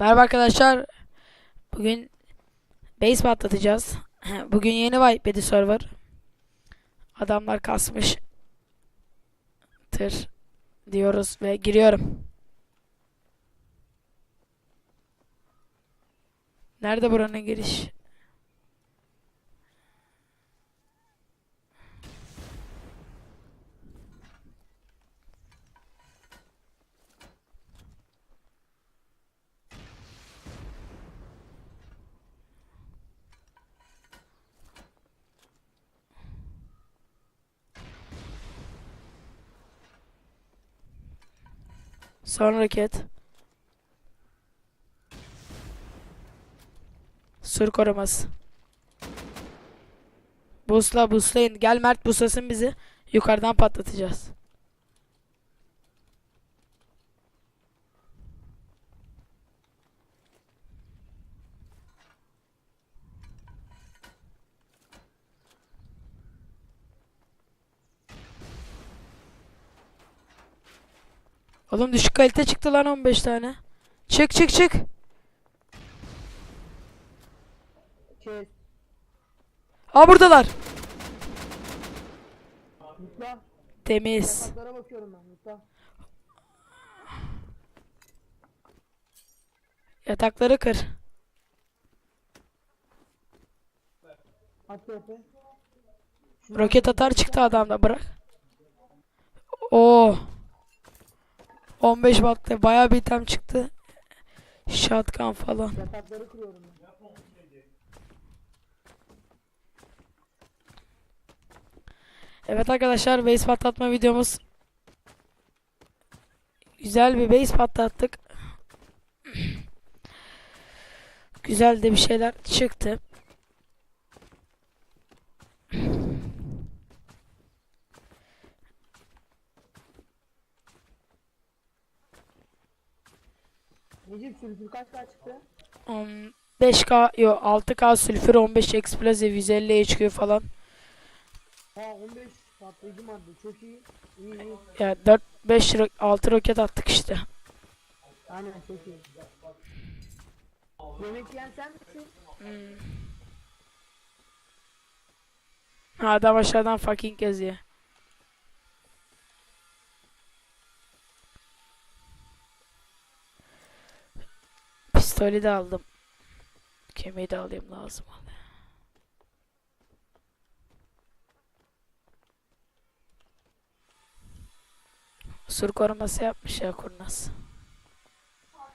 Merhaba arkadaşlar. Bugün base patlatacağız. Bugün yeni Whitebeat'i server. Adamlar kasmış. Tır diyoruz ve giriyorum. Nerede buranın giriş? Son roket. Sur koruması. Busla buslayın. Gel Mert buslasın bizi. Yukarıdan patlatacağız. Oğlum düşük kalite çıktı lan 15 tane. Çık çık çık. Kes. Aa buradalar. Mutla. Temiz. Yataklara bakıyorum ben Mutla. Yatakları kır. At tepe. Roket atar çıktı adamda bırak. Oo. 15 watt'ta bayağı bir item çıktı. Shotgun falan. Yatakları kırıyorum ben. Evet arkadaşlar base patlatma videomuz. Güzel bir base patlattık. Güzel de bir şeyler çıktı. Necip sülfür kaç kaç çıktı? Um, 5K yok 6K sülfür 15 explosive 150 HQ falan. Ha 15 patlayıcı madde çok iyi. İyi iyi. Ya 4 5 ro 6 roket attık işte. Aynen çok iyi. Yemek yiyen sen misin? Ha, Adam aşağıdan fucking yazıyor. Pistolü de aldım. Kemiği de alayım lazım. Sur koruması yapmış ya kurnaz.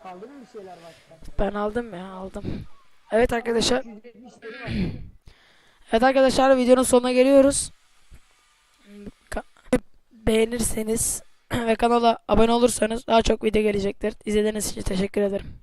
Kaldı mı bir şeyler başka? Ben aldım ya aldım. Evet arkadaşlar. 270'leri var. Evet arkadaşlar videonun sonuna geliyoruz. Beğenirseniz ve kanala abone olursanız daha çok video gelecektir. İzlediğiniz için teşekkür ederim.